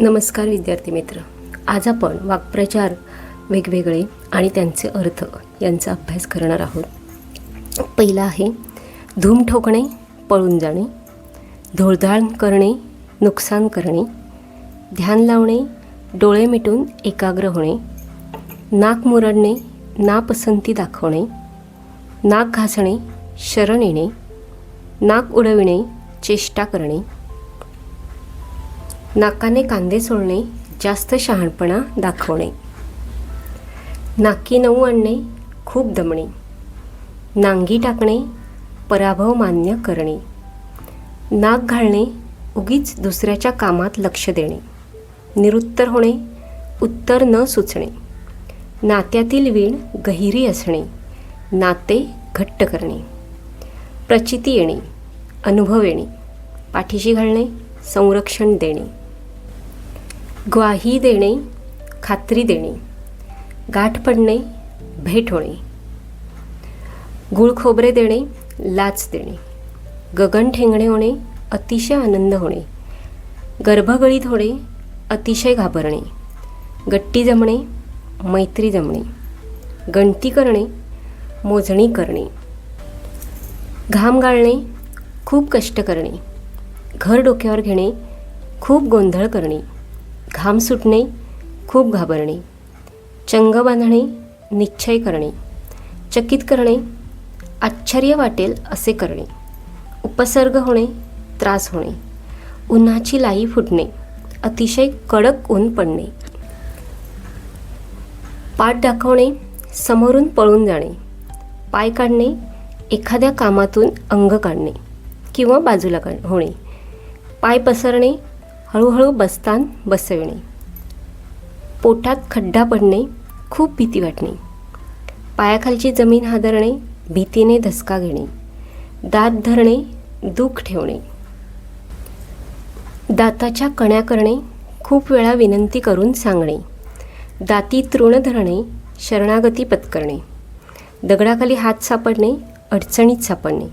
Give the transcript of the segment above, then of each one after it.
नमस्कार विद्यार्थी मित्र. आज आपण वाक्प्रचार वेगवेगळे आणि त्यांचे अर्थ यांचा अभ्यास करणार आहोत. पहिला आहे धूम ठोकणे पळून जाणे. धुळधाळ करणे नुकसान करणे. ध्यान लावणे डोळे मिटून एकाग्र होणे. नाक मुरडणे नापसंती दाखवणे. नाक घासणे शरण येणे. नाक उडविणे चेष्टा करणे. नाकाने कांदे सोडणे जास्त शहाणपणा दाखवणे. नाकी नऊ आणणे खूप दमणे. नांगी टाकणे पराभव मान्य करणे. नाक घालणे उगीच दुसऱ्याच्या कामात लक्ष देणे. निरुत्तर होणे उत्तर न सुचणे. नात्यातील वीण गहिरी असणे. नाते घट्ट करणे. प्रचिती येणे अनुभव येणे. पाठीशी घालणे संरक्षण देणे. ग्वाही देणे खात्री देणे गाठ पडणे भेट होणे. गुळ खोबरे देणे लाच देणे. गगन ठेंगणे होणे अतिशय आनंद होणे. गर्भगळीत होणे अतिशय घाबरणे. गट्टी जमणे मैत्री जमणे. गणती करणे मोजणी करणे. घाम गाळणे खूप कष्ट करणे. घर डोक्यावर घेणे खूप गोंधळ करणे. घाम सुटणे खूप घाबरणे चंग बांधणे निश्चय करणे चकित करणे आश्चर्य वाटेल असे करणे उपसर्ग होणे त्रास होणे उन्हाची लाई फुटणे अतिशय कडक ऊन पडणे. पाठ दाखवणे समोरून पळून जाणे पाय काढणे एखाद्या कामातून अंग काढणे किंवा बाजूला काढ होणे पाय पसरणे हळूहळू बसतान बसविणे. पोटात खड्डा पडणे खूप भीती वाटणे. पायाखालची जमीन हादरणे भीतीने धसका घेणे. दात धरणे दुःख ठेवणे. दाताच्या कण्या करणे खूप वेळा विनंती करून सांगणे. दाती तृण धरणे शरणागती पत्करणे. दगडाखाली हात सापडणे अडचणीत सापडणे.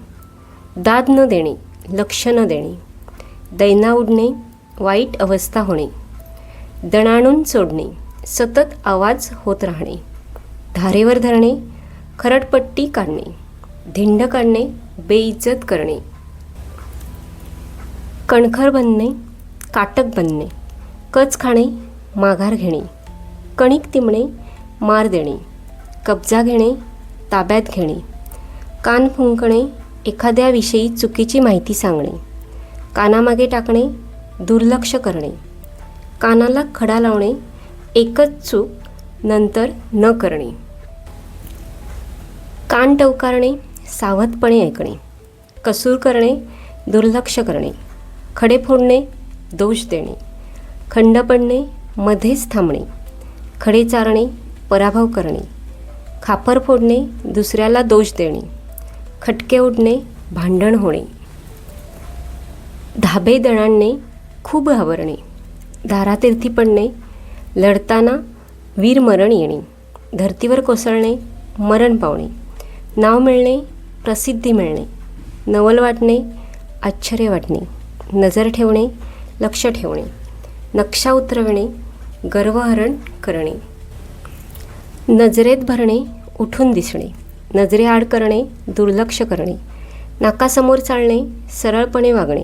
दाद न देणे लक्ष न देणे. दैना उडणे वाईट अवस्था होणे. दणाणून सोडणे. सतत आवाज होत राहणे. धारेवर धरणे. खरडपट्टी काढणे. धिंड काढणे. बेइज्जत करणे. कणखर बनणे. काटक बनणे. कच खाणे. माघार घेणे. कणिक तिमणे. मार देणे. कब्जा घेणे. ताब्यात घेणे. कान फुंकणे. एखाद्याविषयी चुकीची माहिती सांगणे. कानामागे टाकणे. दुर्लक्ष करणे. कानाला खडा लावणे एकच चूक नंतर न करणे. कान टवकारणे सावधपणे ऐकणे. कसूर करणे दुर्लक्ष करणे. खडे फोडणे दोष देणे. खंड पडणे मध्येच थांबणे. खडे चारणे पराभव करणे. खापर फोडणे दुसऱ्याला दोष देणे. खटके उडणे भांडण होणे. धाबे दणांनी खूप घाबरणे धारातीर्थी पडणे लढताना वीरमरण येणे. धर्तीवर कोसळणे मरण पावणे. नाव मिळणे प्रसिद्धी मिळणे. नवल वाटणे आश्चर्य वाटणे. नजर ठेवणे लक्ष ठेवणे. नक्षा उतरविणे गर्वहरण करणे. नजरेत भरणे उठून दिसणे. नजरेआड करणे दुर्लक्ष करणे. नाकासमोर चालणे सरळपणे वागणे.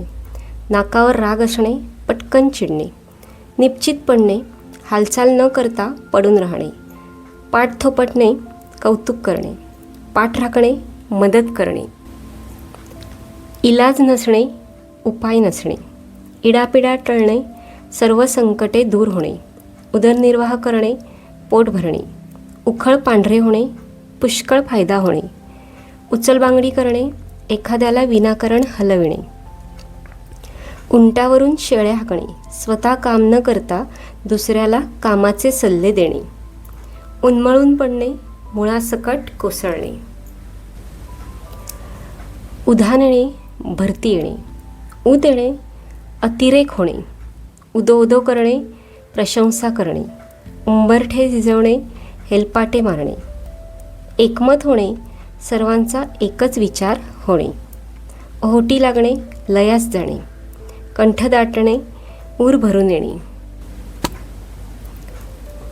नाकावर राग असणे पटकन चिडणे. निश्चित पडणे हालचाल न करता पडून राहणे. पाठ थोपटणे कौतुक करणे. पाठ राखणे मदत करणे. इलाज नसणे उपाय नसणे. इडापिडा टळणे सर्व संकटे दूर होणे. उदरनिर्वाह करणे पोट भरणे. उखळ पांढरे होणे पुष्कळ फायदा होणे. उचलबांगडी करणे एखाद्याला विनाकारण हलविणे. उंटावरून शेळ्या हाकणे. स्वतः काम न करता दुसऱ्याला कामाचे सल्ले देणे. उन्मळून पडणे मुळासकट कोसळणे. उधाण येणे भरती येणे. उद येणे अतिरेक होणे. उदो उदो करणे प्रशंसा करणे. उंबरठे झिजवणे हेलपाटे मारणे. एकमत होणे सर्वांचा एकच विचार होणे. ओहोटी लागणे लयास जाणे. कंठ दाटणे ऊर भरून येणे.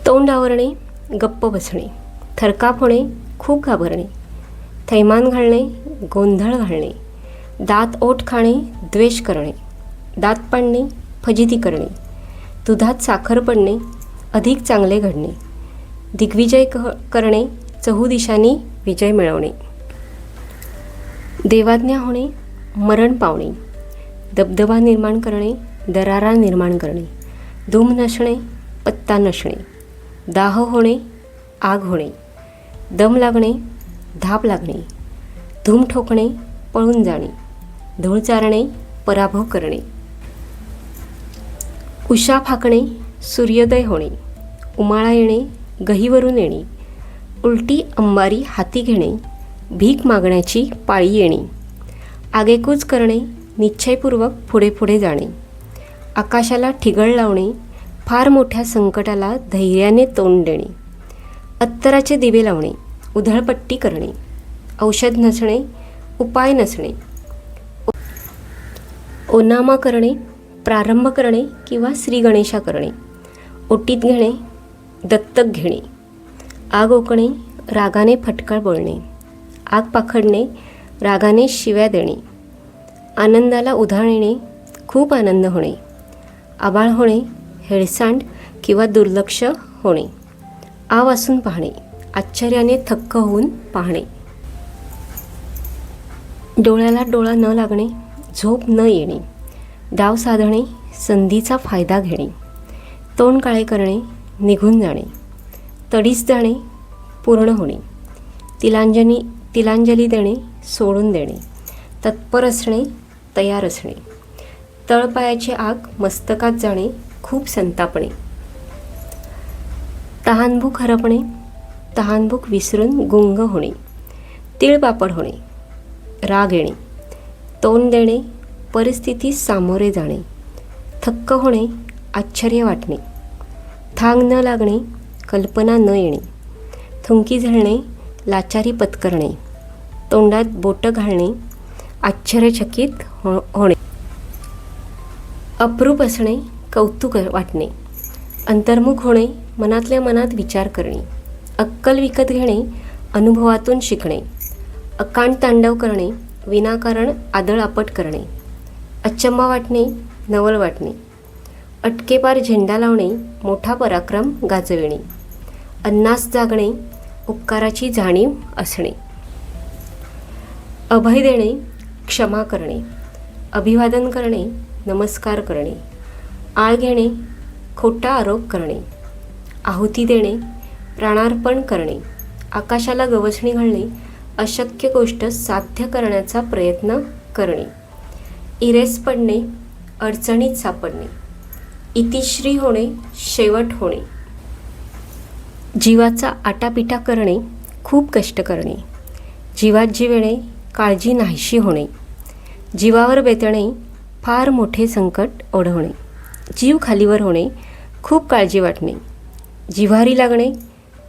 तोंड आवरणे गप्प बसणे. थरकाप होणे खूप घाबरणे. थैमान घालणे गोंधळ घालणे. दात ओठ खाणे द्वेष करणे. दात पाडणे फजिती करणे. दुधात साखर पडणे अधिक चांगले घडणे. दिग्विजय क करणे चहूदिशांनी विजय मिळवणे. देवाज्ञा होणे मरण पावणे. दबदबा निर्माण करणे दरारा निर्माण करणे धूम नसणे पत्ता नसणे दाह होणे आग होणे दम लागणे धाप लागणे धूम ठोकणे पळून जाणे धूळ चारणे पराभव करणे उषा फाकणे सूर्योदय होणे उमाळा येणे गहीवरून येणे उलटी अंबारी हाती घेणे भीक मागण्याची पाळी येणे आगेकूच करणे निश्चयपूर्वक पुढे पुढे जाणे. आकाशाला ठिगळ लावणे फार मोठ्या संकटाला धैर्याने तोंड देणे. अत्तराचे दिवे लावणे उधळपट्टी करणे. औषध नसणे उपाय नसणे. ओनामा करणे प्रारंभ करणे किंवा श्री गणेशा करणे. ओटीत घेणे दत्तक घेणे. आग ओकणे रागाने फटकळ बोलणे आग पाखडणे रागाने शिव्या देणे. आनंदाला उधाण येणे खूप आनंद होणे. आबाळ होणे हेळसांड किंवा दुर्लक्ष होणे. आव असून पाहणे आश्चर्याने थक्क होऊन पाहणे. डोळ्याला डोळा न लागणे झोप न येणे. डाव साधणे संधीचा फायदा घेणे. तोंड काळे करणे निघून जाणे. तडीस जाणे पूर्ण होणे. तिलांजली तिलांजली देणे सोडून देणे. तत्पर असणे तयार असणे तळपायाची आग मस्तकात जाणे खूप संतापणे. तहानभूक हरपणे तहानभूक विसरून गुंग होणे. तिळपापड होणे राग येणे. तोंड देणे परिस्थितीस सामोरे जाणे. थक्क होणे आश्चर्य वाटणे. थांग न लागणे कल्पना न येणे. थुंकी झळणे लाचारी पत्करणे. तोंडात बोटं घालणे आश्चर्यचकित हो होणे. अप्रूप असणे कौतुक वाटणे. अंतर्मुख होणे मनातल्या मनात विचार करणे. अक्कल विकत घेणे अनुभवातून शिकणे. अकांड तांडव करणे विनाकारण आदळआपट करणे. अचंबा वाटणे नवल वाटणे. अटकेपार झेंडा लावणे मोठा पराक्रम गाजविणे. अन्नास जागणे उपकाराची जाणीव असणे. अभय देणे क्षमा करणे अभिवादन करणे नमस्कार करणे आळ घेणे खोटा आरोप करणे आहुती देणे प्राणार्पण करणे आकाशाला गवसणी घालणे अशक्य गोष्ट साध्य करण्याचा प्रयत्न करणे इरेस पडणे अडचणीत सापडणे इतिश्री होणे शेवट होणे. जीवाचा आटापिटा करणे खूप कष्ट करणे. जीवात जीवेणे काळजी नाहीशी होणे. जीवावर बेतणे फार मोठे संकट ओढवणे. जीव खालीवर होणे खूप काळजी वाटणे. जिव्हारी लागणे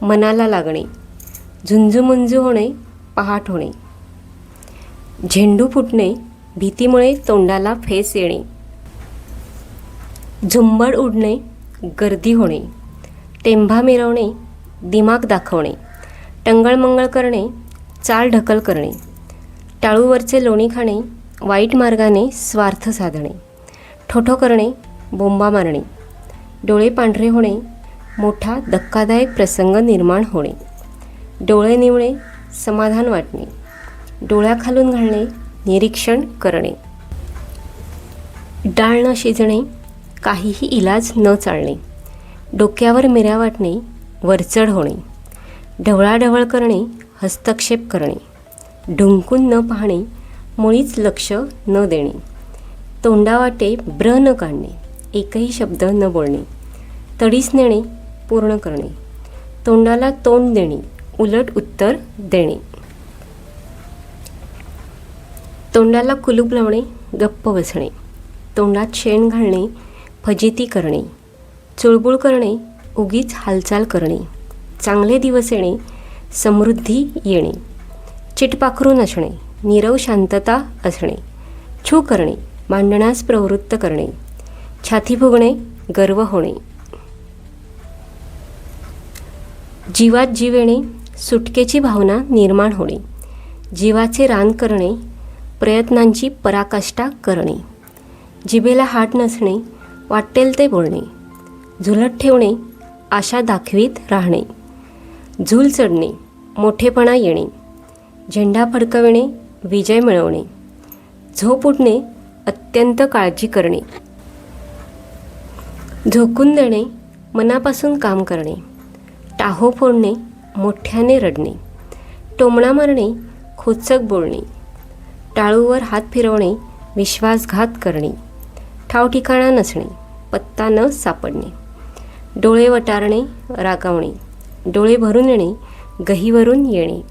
मनाला लागणे. झुंजूमुंजू होणे पहाट होणे. झेंडू फुटणे भीतीमुळे तोंडाला फेस येणे. झुंबड उडणे गर्दी होणे. टेंभा मिरवणे दिमाग दाखवणे. टंगळमंगळ करणे चाल ढकल करणे. टाळूवरचे लोणी खाणे वाईट मार्गाने स्वार्थ साधणे ठोठो करणे बोंबा मारणे डोळे पांढरे होणे मोठा धक्कादायक प्रसंग निर्माण होणे डोळे निवळे समाधान वाटणे डोळ्याखालून घालणे निरीक्षण करणे डाळ न शिजणे काहीही इलाज न चालणे डोक्यावर मिऱ्या वाटणे वरचढ होणे ढवळाढवळ करणे हस्तक्षेप करणे. ढुंकून न पाहणे मुळीच लक्ष न देणे. तोंडावाटे ब्र न काढणे एकही शब्द न बोलणे. तडीस नेणे पूर्ण करणे. तोंडाला तोंड देणे उलट उत्तर देणे. तोंडाला कुलूप लावणे गप्प बसणे. तोंडात शेण घालणे फजिती करणे. चुळबुळ करणे उगीच हालचाल करणे. चांगले दिवस येणे समृद्धी येणे. चिटपाखरून असणे नीरव शांतता असणे छू करणे मांडण्यास प्रवृत्त करणे छाती फुगणे गर्व होणे. जीवात जीव येणे सुटकेची भावना निर्माण होणे जीवाचे रान करणे प्रयत्नांची पराकाष्ठा करणे जिभेला हाट नसणे वाटेल ते बोलणे झुलत ठेवणे आशा दाखवीत राहणे झूल चढणे मोठेपणा येणे. झेंडा फडकविणे विजय मिळवणे. झोप उठणे अत्यंत काळजी करणे. झोकून देणे मनापासून काम करणे. टाहो फोडणे मोठ्याने रडणे. टोमणा मारणे खोचक बोलणे. टाळूवर हात फिरवणे विश्वासघात करणे. ठाव ठिकाणा नसणे पत्ता न सापडणे. डोळे वटारणे रागावणे. डोळे भरून येणे गहीवरून येणे.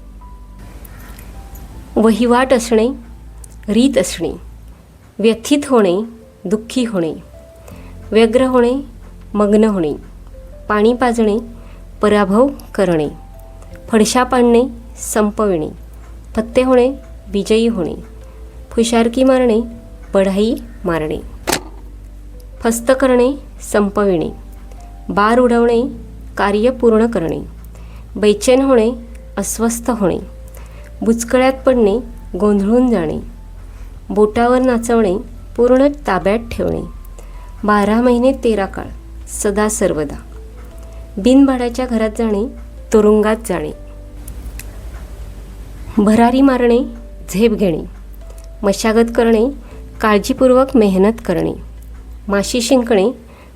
वहिवाट असणे रीत असणे व्यथित होणे दुःखी होणे व्यग्र होणे मग्न होणे पाणी पाजणे पराभव करणे फडशा पाडणे संपविणे फत्ते होणे विजयी होणे फुशारकी मारणे बढाई मारणे फस्त करणे संपविणे बार उडवणे कार्य पूर्ण करणे बैचेन होणे अस्वस्थ होणे बुचकळ्यात पडणे गोंधळून जाणे. बोटावर नाचवणे पूर्ण ताब्यात ठेवणे. बारा महिने तेरा काळ सदा सर्वदा. बिनभाड्याच्या घरात जाणे तुरुंगात जाणे. भरारी मारणे झेप घेणे. मशागत करणे काळजीपूर्वक मेहनत करणे. माशी शिंकणे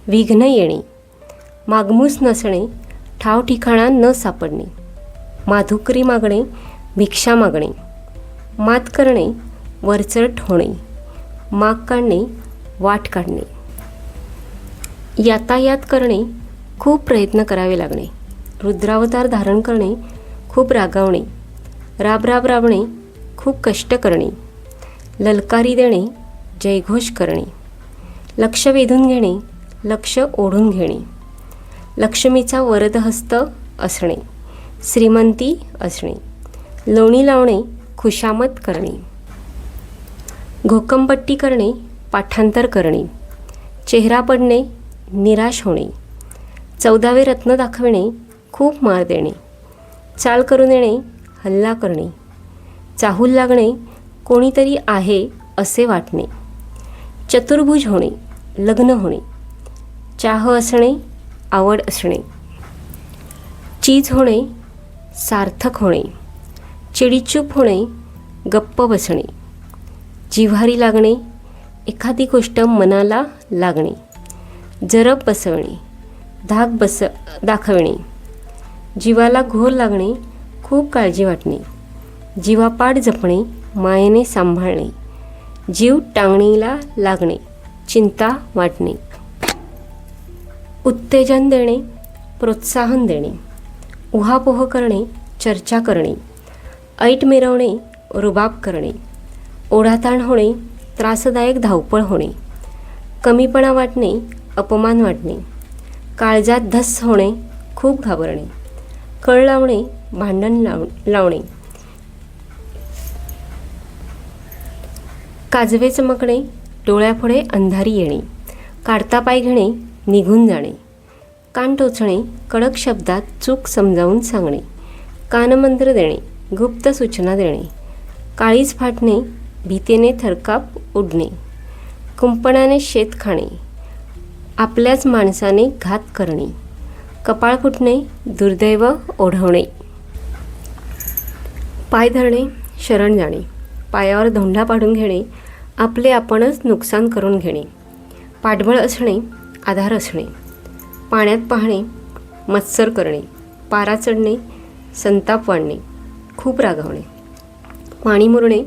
विघ्न येणे. मागमूस नसणे ठाव ठिकाणा न सापडणे. माधुकरी मागणे भिक्षा मागणे मात करणे वरचढ होणे माग काढणे वाट काढणे. यातायात करणे खूप प्रयत्न करावे लागणे. रुद्रावतार धारण करणे खूप रागावणे. राब राब राबणे खूप कष्ट करणे. ललकारी देणे जयघोष करणे. लक्ष वेधून घेणे लक्ष ओढून घेणे. लक्ष्मीचा वरदहस्त असणे श्रीमंती असणे. लोणी लावणे खुशामत करणे. घोकंपट्टी करणे पाठांतर करणे. चेहरा पडणे निराश होणे. चौदावे रत्न दाखविणे खूप मार देणे. चाल करून येणे हल्ला करणे. चाहूल लागणे कोणीतरी आहे असे वाटणे. चतुर्भुज होणे लग्न होणे. चाह असणे आवड असणे. चीज होणे सार्थक होणे. चिडीचूप होणे गप्प बसणे. जिव्हारी लागणे एखादी गोष्ट मनाला लागणे. जरब बसवणे धाक बस दाखवणे. जीवाला घोर लागणे खूप काळजी वाटणे. जीवापाड जपणे मायेने सांभाळणे. जीव टांगणीला लागणे चिंता वाटणे. उत्तेजन देणे प्रोत्साहन देणे. उहापोह करणे चर्चा करणे. ऐट मिरवणे रुबाब करणे. ओढाताण होणे त्रासदायक धावपळ होणे. कमीपणा वाटणे अपमान वाटणे. काळजात धस्स होणे खूप घाबरणे. कळ लावणे भांडण लाव लावणे. काजवे चमकणे डोळ्यापुढे अंधारी येणे. काढता पाय घेणे निघून जाणे. कान टोचणे कडक शब्दात चूक समजावून सांगणे. कानमंत्र देणे. गुप्त सूचना देणे. काळीज फाटणे भीतीने थरकाप उडणे. कुंपणाने शेत खाणे. आपल्याच माणसाने घात करणे. कपाळ फुटणे दुर्दैव ओढवणे. पाय धरणे शरण जाणे. पायावर धोंडा पाडून घेणे आपले आपणच नुकसान करून घेणे. पाठबळ असणे आधार असणे. पाण्यात पाहणे मत्सर करणे. पारा चढणे संताप वाढणे. खूप रागावणे पाणी मुरणे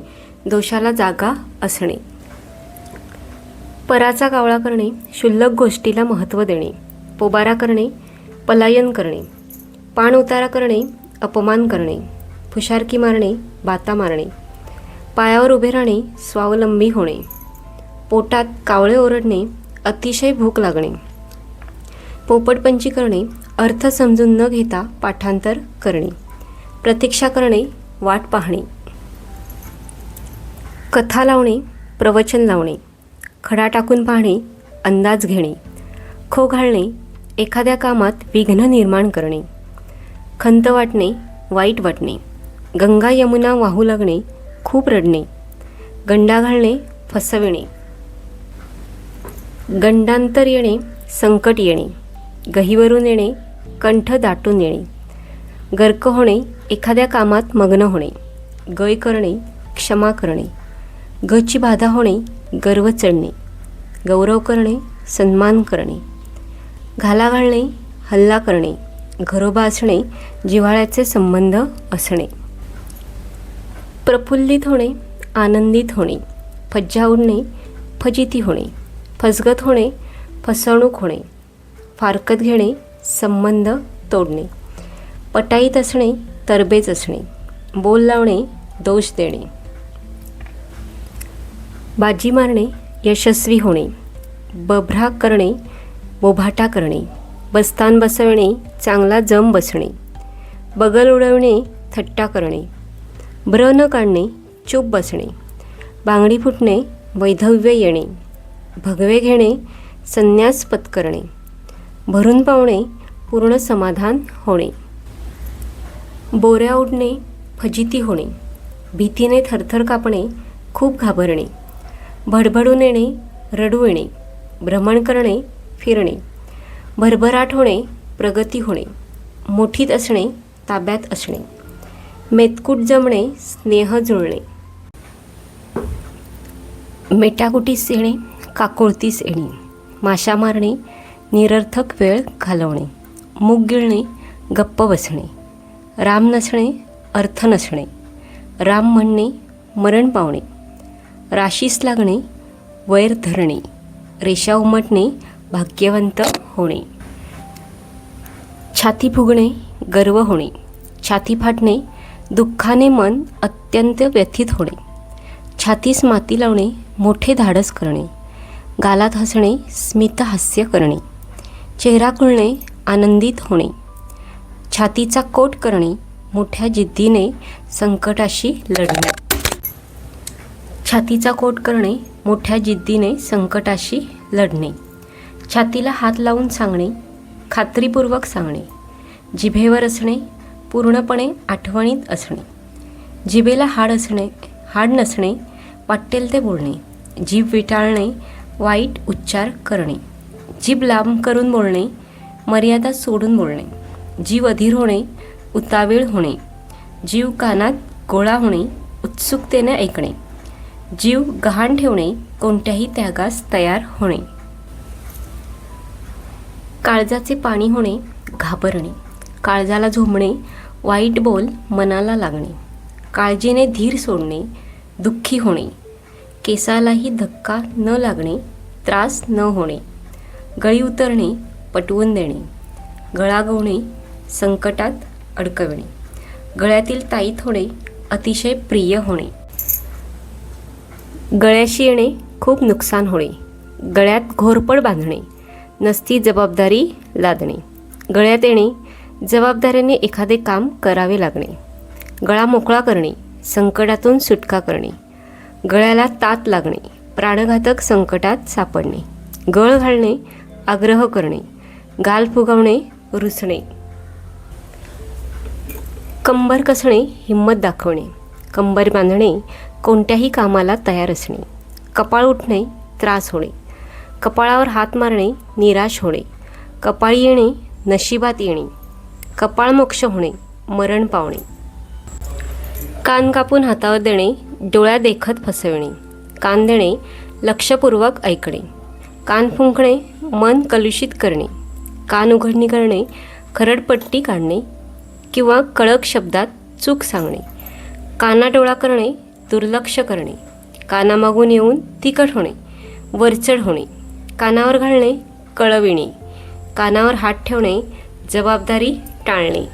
दोषाला जागा असणे. पराचा कावळा करणे क्षुल्लक गोष्टीला महत्त्व देणे. पोबारा करणे पलायन करणे. पाण उतारा करणे अपमान करणे. फुशारकी मारणे बाता मारणे. पायावर उभे राहणे स्वावलंबी होणे. पोटात कावळे ओरडणे अतिशय भूक लागणे. पोपटपंची करणे अर्थ समजून न घेता पाठांतर करणे. प्रतीक्षा करणे वाट पाहणे. कथा लावणे प्रवचन लावणे. खडा टाकून पाहणे अंदाज घेणे. खो घालणे एखाद्या कामात विघ्न निर्माण करणे. खंत वाटणे वाईट वाटणे. गंगा यमुना वाहू लागणे खूप रडणे. गंडा घालणे फसविणे. गंडांतर येणे संकट येणे. गहीवरून येणे कंठ दाटून येणे. गर्क होणे एखाद्या कामात मग्न होणे गय करणे क्षमा करणे गची बाधा होणे गर्व चढणे गौरव करणे सन्मान करणे घाला घालणे हल्ला करणे घरोबा असणे जिव्हाळ्याचे संबंध असणे. प्रफुल्लित होणे आनंदित होणे फज्जा उडणे फजिती होणे फसगत होणे फसवणूक होणे फारकत घेणे संबंध तोडणे पटाईत असणे तरबेज असणे. बोल लावणे दोष देणे. बाजी मारणे यशस्वी होणे. बभ्रा करणे बोभाटा करणे. बस्तान बसवणे चांगला जम बसणे. बगल उडवणे थट्टा करणे. ब्र न काढणे चूप बसणे. बांगडी फुटणे वैधव्य येणे. भगवे घेणे संन्यास पत्करणे. भरून पावणे पूर्ण समाधान होणे. बोऱ्या उडणे फजिती होणे भीतीने थरथर कापणे खूप घाबरणे भडभडून येणे रडू येणे भ्रमण करणे फिरणे भरभराट होणे प्रगती होणे मोठीत असणे ताब्यात असणे मेतकूट जमणे स्नेह जुळणे मेटाकुटीस येणे काकोळतीस येणे माशा मारणे निरर्थक वेळ घालवणे मूग गिळणे गप्प बसणे राम नसणे अर्थ नसणे. राम म्हणणे मरण पावणे. राशीस लागणे वैर धरणे. रेषा उमटणे भाग्यवंत होणे. छाती फुगणे गर्व होणे. छाती फाटणे दुःखाने मन अत्यंत व्यथित होणे. छातीस माती लावणे मोठे धाडस करणे. गालात हसणे स्मितहास्य करणे. चेहरा खुलणे आनंदित होणे. छातीचा कोट करणे मोठ्या जिद्दीने संकटाशी लढणे. छातीचा कोट करणे मोठ्या जिद्दीने संकटाशी लढणे. छातीला हात लावून सांगणे खात्रीपूर्वक सांगणे. जिभेवर असणे पूर्णपणे आठवणीत असणे. जिभेला हाड असणे हाड नसणे वाटेल ते बोलणे जीभ विटाळणे वाईट उच्चार करणे. जीभ लांब करून बोलणे मर्यादा सोडून बोलणे. जीव अधीर होणे उतावीळ होणे जीव कानात गोळा होणे उत्सुकतेने ऐकणे जीव गहाण ठेवणे कोणत्याही त्यागास तयार होणे. काळजाचे पाणी होणे घाबरणे काळजाला झोंबणे वाईट बोल मनाला लागणे काळजीने धीर सोडणे दुःखी होणे केसालाही धक्का न लागणे त्रास न होणे गळी उतरणे पटवून देणे गळागवणे संकटात अडकविणे. गळ्यातील ताईत होणे अतिशय प्रिय होणे. गळ्याशी येणे खूप नुकसान होणे. गळ्यात घोरपड बांधणे नसती जबाबदारी लादणे. गळ्यात येणे जबाबदाऱ्याने एखादे काम करावे लागणे. गळा मोकळा करणे संकटातून सुटका करणे. गळ्याला तात लागणे प्राणघातक संकटात सापडणे. गळ घालणे आग्रह करणे. गाल फुगवणे रुसणे. कंबर कसणे हिंमत दाखवणे. कंबर बांधणे कोणत्याही कामाला तयार असणे. कपाळ उठणे त्रास होणे. कपाळावर हात मारणे निराश होणे. कपाळी येणे नशिबात येणे. कपाळ मोक्ष होणे मरण पावणे. कान कापून हातावर देणे डोळ्या देखत फसविणे. कान देणे लक्षपूर्वक ऐकणे. कान फुंकणे मन कलुषित करणे. कान उघडणी करणे खरडपट्टी काढणे. किंवा कळक शब्दात चूक सांगणे. कानाडोळा करणे दुर्लक्ष करणे. कानामागून येऊन तिखट होणे वरचढ होणे. कानावर घालणे कळविणे. कानावर हात ठेवणे जबाबदारी टाळणे.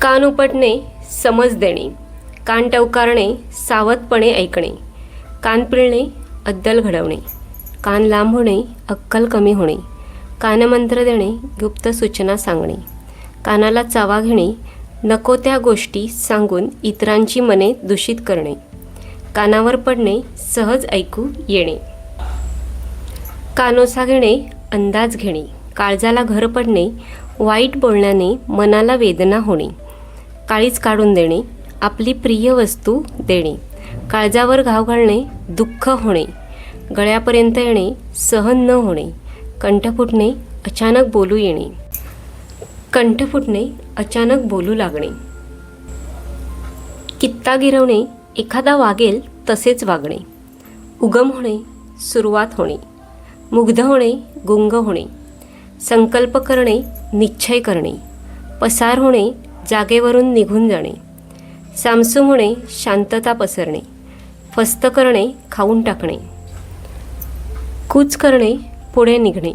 कान उपटणे समज देणे. कान टवकारणे सावधपणे ऐकणे. कान पिळणे अद्दल घडवणे. कान लांब होणे अक्कल कमी होणे. कानमंत्र देणे गुप्त सूचना सांगणे. कानाला चावा घेणे नको त्या गोष्टी सांगून इतरांची मने दूषित करणे. कानावर पडणे सहज ऐकू येणे. कानोसा घेणे अंदाज घेणे. काळजाला घर पडणे वाईट बोलण्याने मनाला वेदना होणे. काळीच काढून देणे आपली प्रिय वस्तू देणे. काळजावर घाव घालणे दुःख होणे. गळ्यापर्यंत येणे सहन न होणे. कंठ फुटणे अचानक बोलू येणे. कंठ फुटणे अचानक बोलू लागणे. कित्ता गिरवणे एखादा वागेल तसेच वागणे. उगम होणे सुरुवात होणे. मुग्ध होणे गुंग होणे. संकल्प करणे निश्चय करणे. पसार होणे जागेवरून निघून जाणे. सामसूम होणे शांतता पसरणे. फस्त करणे खाऊन टाकणे. कूच करणे पुढे निघणे.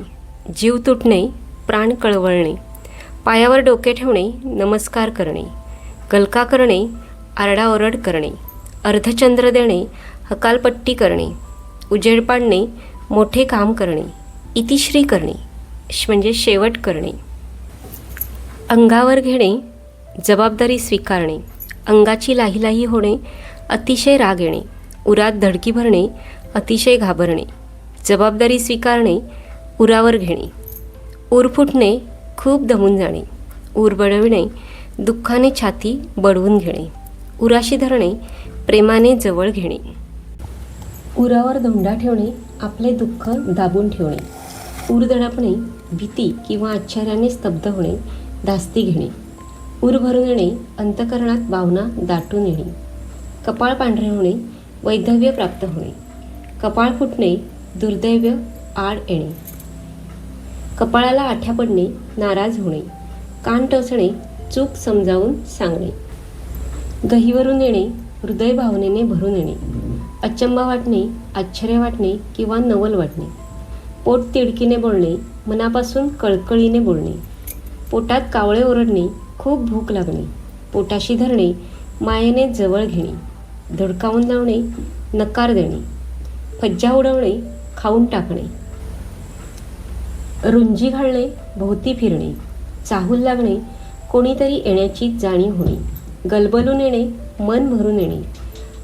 जीव तुटणे प्राण कळवळणे. पायावर डोके ठेवणे नमस्कार करणे गलका करणे आरडाओरड करणे अर्धचंद्र देणे हकालपट्टी करणे उजेड पाडणे मोठे काम करणे इतिश्री करणे म्हणजे शेवट करणे. अंगावर घेणे जबाबदारी स्वीकारणे अंगाची लाहीलाही होणे अतिशय राग येणे उरात धडकी भरणे अतिशय घाबरणे जबाबदारी स्वीकारणे उरावर घेणे. ऊर फुटणे खूप दमून जाणे उरबडविणे दुःखाने छाती बडवून घेणे उराशी धरणे प्रेमाने जवळ घेणे. उरावर धोंडा ठेवणे आपले दुःख दाबून ठेवणे. ऊर दडपणे भीती किंवा आश्चर्याने स्तब्ध होणे धास्ती घेणे. ऊर भरून येणे अंतकरणात भावना दाटून येणे. कपाळ पांढरे होणे वैधव्य प्राप्त होणे. कपाळ फुटणे दुर्दैव्य आड येणे. कपाळाला आठ्या पडणे नाराज होणे कान टसणे चूक समजावून सांगणे. गहीवरून येणे हृदय भावनेने भरून येणे. अचंबा वाटणे आश्चर्य वाटणे किंवा नवल वाटणे. पोट तिडकीने बोलणे मनापासून कळकळीने बोलणे. पोटात कावळे ओरडणे खूप भूक लागणे. पोटाशी धरणे मायेने जवळ घेणे. धडकावून लावणे नकार देणे. फज्जा उडवणे खाऊन टाकणे. रुंजी घालणे भोवती फिरणे चाहूल लागणे कोणीतरी येण्याची जाणीव होणे गलबलून येणे मन भरून येणे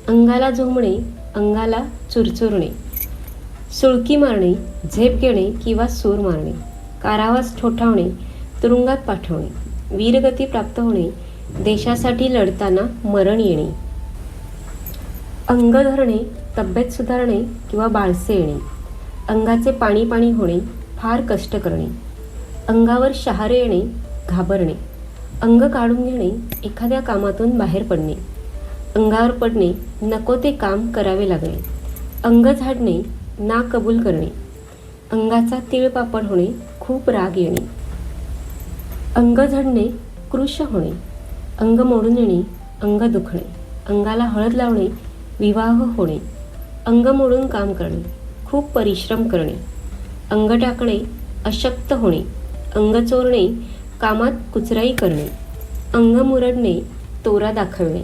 अंगाला झोंबणे अंगाला चुरचुरणे सुळकी मारणे झेप घेणे किंवा सूर मारणे कारावास ठोठावणे तुरुंगात पाठवणे वीरगती प्राप्त होणे देशासाठी लढताना मरण येणे अंग धरणे तब्येत सुधारणे किंवा बाळसे येणे अंगाचे पाणी पाणी होणे फार कष्ट करणे. अंगावर शहारे येणे घाबरणे. अंग काढून घेणे एखाद्या कामातून बाहेर पडणे. अंगावर पडणे नको ते काम करावे लागणे. अंग झाडणे ना कबूल करणे. अंगाचा तिळपापड होणे खूप राग येणे. अंग झडणे कृश होणे. अंग मोडून येणे अंग दुखणे. अंगाला हळद लावणे विवाह होणे. अंग मोडून काम करणे खूप परिश्रम करणे. अंग टाकणे अशक्त होणे अंग चोरणे कामात कुचराई करणे अंग मुरडणे तोरा दाखवणे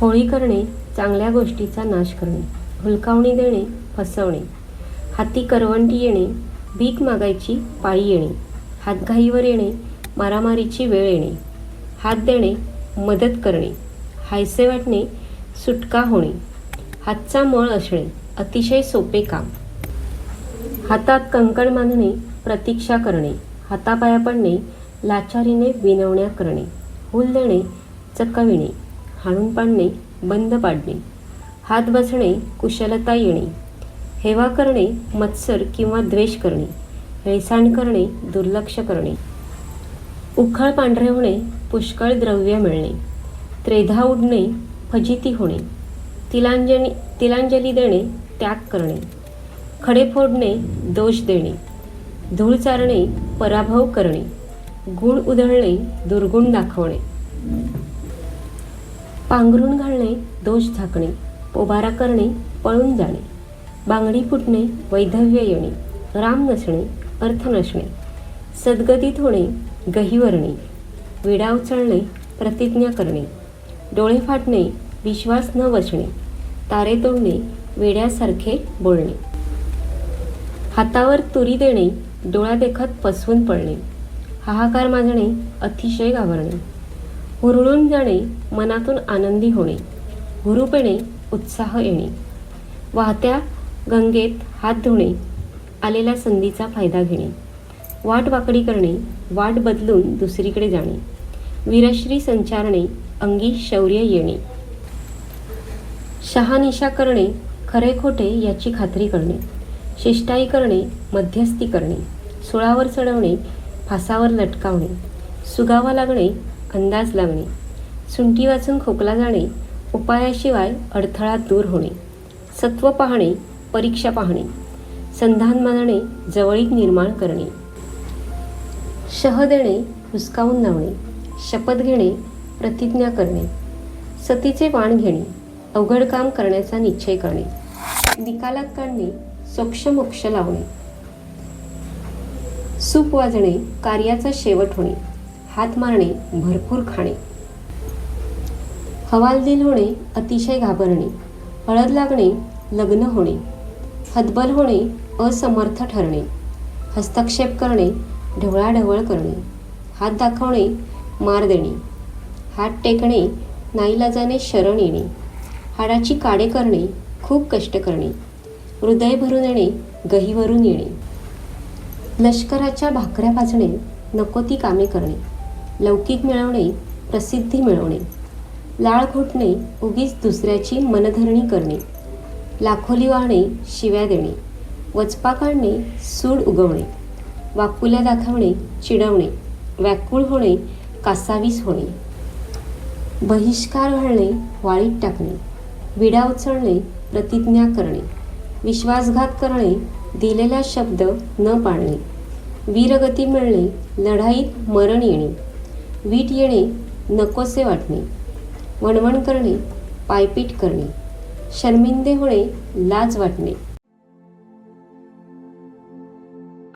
होळी करणे चांगल्या गोष्टीचा नाश करणे हुलकावणी देणे फसवणे हाती करवंटी येणे भीक मागायची पाळी येणे हातघाईवर येणे मारामारीची वेळ येणे हात देणे मदत करणे हायसे वाटणे सुटका होणे हातचा मळ असणे अतिशय सोपे काम. हातात कंकण मानणे प्रतीक्षा करणे हातापाया पडणे लाचारीने विनवण्या करणे हुल देणे चकविणे हाणून पाडणे बंद पाडणे हात बसणे कुशलता येणे हेवा करणे मत्सर किंवा द्वेष करणे हेळसांड करणे दुर्लक्ष करणे उखळ पांढरे होणे पुष्कळ द्रव्य मिळणे त्रेधा उडणे फजिती होणे तिलांजली तिलांजली देणे त्याग करणे खडे फोडणे दोष देणे. धूळ चारणे पराभव करणे. गुण उधळणे दुर्गुण दाखवणे. पांघरून घालणे दोष झाकणे. पोबारा करणे पळून जाणे. बांगडी फुटणे वैधव्य येणे. राम नसणे अर्थ नसणे. सद्गतीत होणे गहिवरणे विडा उचलणे प्रतिज्ञा करणे. डोळे फाटणे विश्वास न बसणे तारे तोडणे वेड्यासारखे बोलणे. हातावर तुरी देणे डोळा देखत फसवून पडणे. हाहाकार माजणे अतिशय घाबरणे. हुरळून जाणे मनातून आनंदी होणे. हुरूप येणे उत्साह येणे. वाहत्या गंगेत हात धुणे आलेल्या संधीचा फायदा घेणे. वाट वाकडी करणे वाट बदलून दुसरीकडे जाणे. वीरश्री संचारणे अंगी शौर्य येणे. शहानिशा करणे खरे खोटे याची खात्री करणे. शिष्टाई करणे मध्यस्थी करणे सुळावर चढवणे फासावर लटकावणे सुगावा लागणे अंदाज लागणे सुंटी वाचून खोकला जाणे उपायाशिवाय अडथळा दूर होणे सत्व पाहणे परीक्षा पाहणे संधान मानणे जवळीक निर्माण करणे शह देणे हुसकावून लावणे शपथ घेणे प्रतिज्ञा करणे सतीचे वाण घेणे अवघड काम करण्याचा निश्चय करणे निकालात काढणे सोक्ष मोक्ष लावणे. सूप वाजणे कार्याचा शेवट होणे. हात मारणे भरपूर खाणे. हवालदिल होणे अतिशय घाबरणे. हळद लागणे लग्न होणे. हतबल होणे असमर्थ ठरणे. हस्तक्षेप करणे ढवळाढवळ करणे. हात दाखवणे मार देणे. हात टेकणे नाईलाजाने शरण येणे. हाडाची काडे करणे खूप कष्ट करणे. हृदय भरून येणे गहीवरून येणे. लष्कराच्या भाकऱ्या भाजणे नको ती कामे करणे. लौकिक मिळवणे प्रसिद्धी मिळवणे. लाळ घोटणे उगीच दुसऱ्याची मनधरणी करणे. लाखोली वाहणे शिव्या देणे. वचपा काढणे सूड उगवणे. वाकुल्या दाखवणे चिडवणे. व्याकुळ होणे कासावीस होणे. बहिष्कार घालणे वाळीत टाकणे. विडा उचलणे प्रतिज्ञा करणे. विश्वासघात करणे दिलेला शब्द न पाळणे वीरगती मिळणे लढाईत मरण येणे वीट येणे नकोसे वाटणे वणवण करणे पायपीट करणे शर्मिंदे होणे लाज वाटणे.